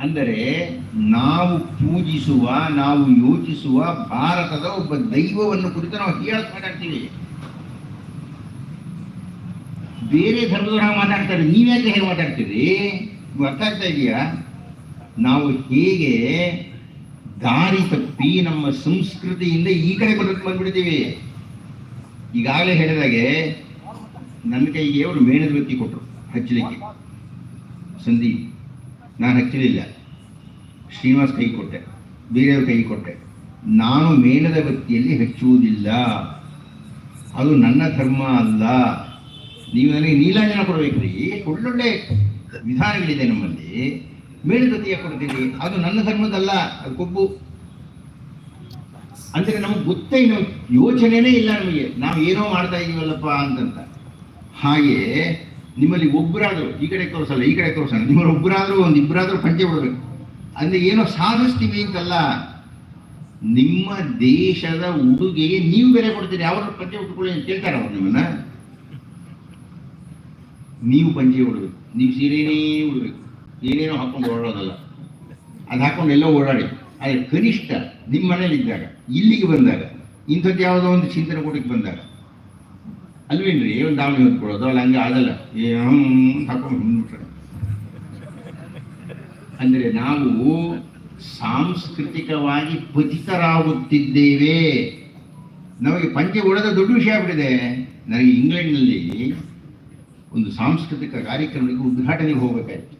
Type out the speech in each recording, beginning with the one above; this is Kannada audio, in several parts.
ಅಂದರೆ ನಾವು ಪೂಜಿಸುವ, ನಾವು ಯೋಚಿಸುವ ಭಾರತದ ಒಬ್ಬ ದೈವವನ್ನು ಕುರಿತು ನಾವು ಹೀಯಾಳಕ್ಕೆ ಮಾತಾಡ್ತೀವಿ. ಬೇರೆ ಧರ್ಮದ ಮಾತಾಡ್ತಾರೆ. ನೀವ್ಯಾಕೆ ಹೇಗೆ ಮಾತಾಡ್ತೀರಿ? ಅರ್ಥ ಆಗ್ತಾ ಇದೆಯಾ? ನಾವು ಹೇಗೆ ದಾರಿ ತಪ್ಪಿ ನಮ್ಮ ಸಂಸ್ಕೃತಿಯಿಂದ ಈ ಕಡೆ ಬರೋದು ಬಂದ್ಬಿಡ್ತೀವಿ. ಈಗಾಗಲೇ ಹೇಳಿದಾಗೆ ನನ್ನ ಕೈಗೆ ಅವರು ಮೇಣದ ಬತ್ತಿ ಕೊಟ್ಟರು ಹಚ್ಚಲಿಕ್ಕೆ. ಸಂದೀಪ್. ನಾನು ಹಚ್ಚಲಿಲ್ಲ ಶ್ರೀನಿವಾಸ್ ಕೈ ಕೊಟ್ಟೆ ಬೇರೆಯವ್ರ ಕೈ ಕೊಟ್ಟೆ. ನಾನು ಮೇಲದ ವ್ಯಕ್ತಿಯಲ್ಲಿ ಹೆಚ್ಚುವುದಿಲ್ಲ. ಅದು ನನ್ನ ಧರ್ಮ ಅಲ್ಲ. ನೀವು ನನಗೆ ನೀಲಾಂಜನ ಕೊಡಬೇಕ್ರಿ. ಒಳ್ಳೊಳ್ಳೆ ವಿಧಾನಗಳಿದೆ ನಮ್ಮಲ್ಲಿ. ಮೇಲುಗತಿಯ ಕೊಡ್ತೀವಿ ಅದು ನನ್ನ ಧರ್ಮದಲ್ಲ, ಅದು ಕೊಬ್ಬು. ಅಂದರೆ ನಮಗೆ ಗೊತ್ತೇ ಯೋಚನೆನೇ ಇಲ್ಲ ನಮಗೆ. ನಾವು ಏನೋ ಮಾಡ್ತಾ ಇದೀವಲ್ಲಪ್ಪ ಅಂತಂತ. ಹಾಗೆ ನಿಮ್ಮಲ್ಲಿ ಒಬ್ಬರಾದರೂ, ಈ ಕಡೆ ತೋರಿಸಲ್ಲ, ಈ ಕಡೆ ತೋರಿಸಲ್ಲ, ನಿಮ್ಮಲ್ಲಿ ಒಬ್ಬರಾದರೂ ಒಂದು ಇಬ್ಬರಾದರೂ ಪಂಚೆ ಬಿಡಬೇಕು ಅಂದ್ರೆ ಏನೋ ಸಾಧಿಸ್ತೀವಿ ಅಂತಲ್ಲ. ನಿಮ್ಮ ದೇಶದ ಉಡುಗೆಗೆ ನೀವು ಬೆಲೆ ಕೊಡ್ತೀರಿ ಯಾವ ಪಂಚೆ ಉಟ್ಕೊಳ್ಳಿ ಅಂತ ಕೇಳ್ತಾರೆ ಅವ್ರು ನಿಮ್ಮನ್ನ. ನೀವು ಪಂಚೆ ಉಡಬೇಕು ನೀವು ಸೀರೆನೇ ಉಡಬೇಕು, ಏನೇನೋ ಹಾಕೊಂಡು ಓಡಾಡೋದಲ್ಲ ಅದು ಹಾಕೊಂಡು ಎಲ್ಲೋ ಓಡಾಡಿ. ಆದರೆ ಕನಿಷ್ಠ ನಿಮ್ಮ ಮನೇಲಿ ಇದ್ದಾಗ ಇಲ್ಲಿಗೆ ಬಂದಾಗ, ಇಂಥದ್ದು ಯಾವುದೋ ಒಂದು ಚಿಂತನೆ ಕೂಟಕ್ಕೆ ಬಂದಾಗ ಅಲ್ವೇನ್ರಿ? ಒಂದು ದಾವಣಿ ಹೊತ್ಕೊಳ್ಳೋದು? ಅಲ್ಲ ಹಂಗೆ ಆಗಲ್ಲ ಹ್ಮ್ ಹಾಕೊಂಡು ಹಿಂದ್ಬಿಟ್ರೆ ಅಂದರೆ ನಾವು ಸಾಂಸ್ಕೃತಿಕವಾಗಿ ಪತಿತರಾಗುತ್ತಿದ್ದೇವೆ. ನಮಗೆ ಪಂಚೆ ಉಳದ ದೊಡ್ಡ ವಿಷಯ ಆಗ್ಬಿಟ್ಟಿದೆ. ನನಗೆ ಇಂಗ್ಲೆಂಡ್ನಲ್ಲಿ ಒಂದು ಸಾಂಸ್ಕೃತಿಕ ಕಾರ್ಯಕ್ರಮಕ್ಕೆ ಉದ್ಘಾಟನೆಗೆ ಹೋಗಬೇಕಾಯ್ತು.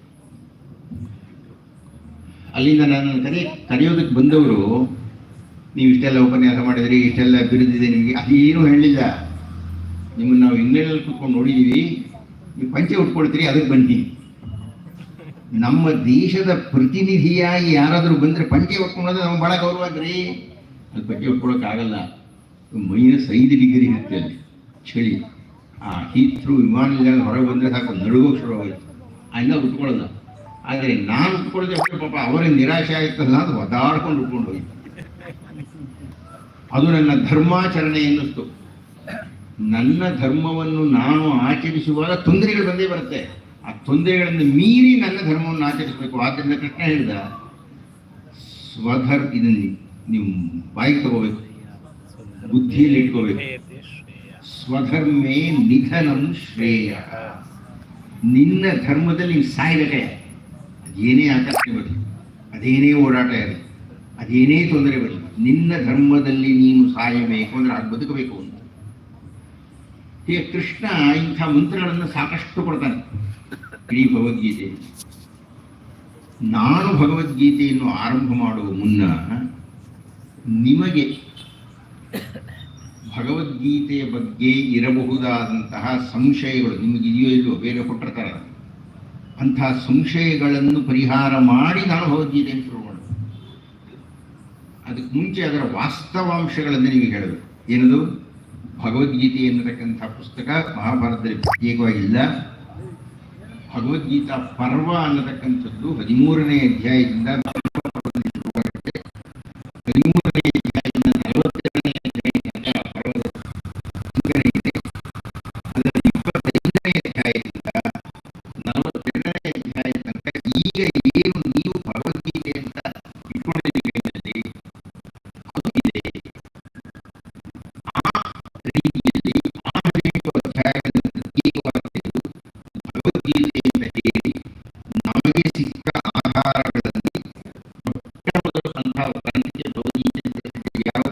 ಅಲ್ಲಿಂದ ನನ್ನ ಕರೆ ಕರೆಯೋದಕ್ಕೆ ಬಂದವರು, ನೀವು ಇಷ್ಟೆಲ್ಲ ಉಪನ್ಯಾಸ ಮಾಡಿದ್ರಿ, ಇಷ್ಟೆಲ್ಲ ಬಿರುದಿದೆ ನಿಮಗೆ. ಅದೇನು ಹೇಳಿಲ್ಲ. ನಿಮ್ಮನ್ನು ನಾವು ಇಂಗ್ಲೆಂಡಲ್ಲಿ ಕೂತ್ಕೊಂಡು ನೋಡಿದ್ದೀವಿ ನೀವು ಪಂಚೆ ಉಟ್ಕೊಳ್ತೀರಿ, ಅದಕ್ಕೆ ಬನ್ನಿ. ನಮ್ಮ ದೇಶದ ಪ್ರತಿನಿಧಿಯಾಗಿ ಯಾರಾದರೂ ಬಂದರೆ ಪಂಚೆ ಉಟ್ಕೊಂಡ್ರೆ ನಮ್ಗೆ ಭಾಳ ಗೌರವ ಆಗ್ರಿ ಅಲ್ಲಿ ಪಂಚೆ ಉಟ್ಕೊಳ್ಳೋಕ್ಕಾಗಲ್ಲ ಮೈನಸ್ ಐದು ಡಿಗ್ರಿ ಇರುತ್ತೆ ಅಲ್ಲಿ. ಚಳಿ. ಆ ಹೀತ್ರು ವಿಮಾನ ನಿಲ್ದಾಣ ಹೊರಗೆ ಬಂದರೆ ಸಾಕು, ನಡುಗೋಕೆ ಶುರುವಾಯಿತು ಅಲ್ಲ ಉಟ್ಕೊಳ್ಳಲ್ಲ. ಆದರೆ ನಾನು ಉಟ್ಕೊಳ್ಳದೆ ಪಾಪ ಅವರೇ ನಿರಾಶೆ ಆಯ್ತಲ್ಲ ಅದು ಒದಾಡ್ಕೊಂಡು ಉಟ್ಕೊಂಡು ಹೋಯ್ತು. ಅದು ನನ್ನ ಧರ್ಮಾಚರಣೆ ಎನ್ನಿಸ್ತು. ನನ್ನ ಧರ್ಮವನ್ನು ನಾನು ಆಚರಿಸುವಾಗ ತೊಂದರೆಗಳು ಬಂದೇ ಬರುತ್ತೆ. ಆ ತೊಂದರೆಗಳನ್ನು ಮೀರಿ ನನ್ನ ಧರ್ಮವನ್ನು ಆಚರಿಸಬೇಕು. ಆದ್ದರಿಂದ ಕೃಷ್ಣ ಹೇಳಿದ ಸ್ವಧರ್ ಇದನ್ನು ನೀವು ಬಾಯಿಗೆ ತಗೋಬೇಕು. ಬುದ್ಧಿಯಲ್ಲಿ ಇಟ್ಕೋಬೇಕು. ಸ್ವಧರ್ಮೇ ನಿಧನಂ ಶ್ರೇಯ. ನಿನ್ನ ಧರ್ಮದಲ್ಲಿ ನೀವು ಸಾಯ್ಬೇಕೆ. ಅದೇನೇ ಆಕರ್ಷಣೆ ಬರಲಿ ಅದೇನೇ ಓಡಾಟ ಇರಲಿ, ಅದೇನೇ ತೊಂದರೆ ಬರಲಿ ನಿನ್ನ ಧರ್ಮದಲ್ಲಿ ನೀನು ಸಾಯಬೇಕು ಅಂದ್ರೆ ಅದು ಬದುಕಬೇಕು ಹೀಗೆ ಕೃಷ್ಣ, ಇಂಥ ಮಂತ್ರಗಳನ್ನು ಸಾಕಷ್ಟು ಕೊಡ್ತಾನೆ. ಇಡೀ ಭಗವದ್ಗೀತೆ. ನಾನು ಭಗವದ್ಗೀತೆಯನ್ನು ಆರಂಭ ಮಾಡುವ ಮುನ್ನ ನಿಮಗೆ ಭಗವದ್ಗೀತೆಯ ಬಗ್ಗೆ ಇರಬಹುದಾದಂತಹ ಸಂಶಯಗಳು ನಿಮಗಿದೆಯೋ ಇಲ್ಲೋ ಬೇರೆ ಕೊಟ್ಟಿರ್ತಾರೆ ಅಂತಹ ಸಂಶಯಗಳನ್ನು ಪರಿಹಾರ ಮಾಡಿ ನಾನು ಭಗವದ್ಗೀತೆಯನ್ನು ಶುರು ಮಾಡೋದು. ಅದಕ್ಕೆ ಮುಂಚೆ ಅದರ ವಾಸ್ತವಾಂಶಗಳನ್ನು ನಿಮಗೆ ಹೇಳಬೇಕು. ಏನದು? ಭಗವದ್ಗೀತೆ ಎನ್ನತಕ್ಕಂಥ ಪುಸ್ತಕ ಮಹಾಭಾರತದಲ್ಲಿ ಪ್ರತ್ಯೇಕವಾಗಿಲ್ಲ. ಭಗವದ್ಗೀತಾ ಪರ್ವ ಅನ್ನತಕ್ಕಂಥದ್ದು ಹದಿಮೂರನೇ ಅಧ್ಯಾಯದಿಂದ ಭಗವದ್ಗೀತೆ ಅಂತ ಹೇಳಿ ನಮಗೆ ಸಿಕ್ಕ ಆಹಾರಗಳಲ್ಲಿ ಮೊಟ್ಟ ಮೊದಲು ಅಂತಹ ಗ್ರಂಥಕ್ಕೆ ಭಗವದ್ಗೀತೆ ಅಂತ ಹೆಸರಿದೆ. ಯಾವ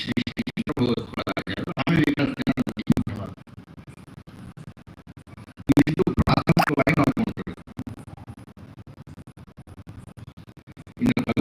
ಶ್ರೀ ಶ್ರೀ ಕೃಷ್ಣ ಭಗವತ್ಪಾದಾಚಾರ್ಯರು ಆಮೇಲೆ ವಿಕಾಸಕರಣ ಪ್ರತಿಷ್ಠಾಪನೆ. ಇವಿಷ್ಟು ಪ್ರಾಥಮಿಕವಾಗಿ ನಾವು ನೋಡ್ತೀವಿ ಇನ್ನು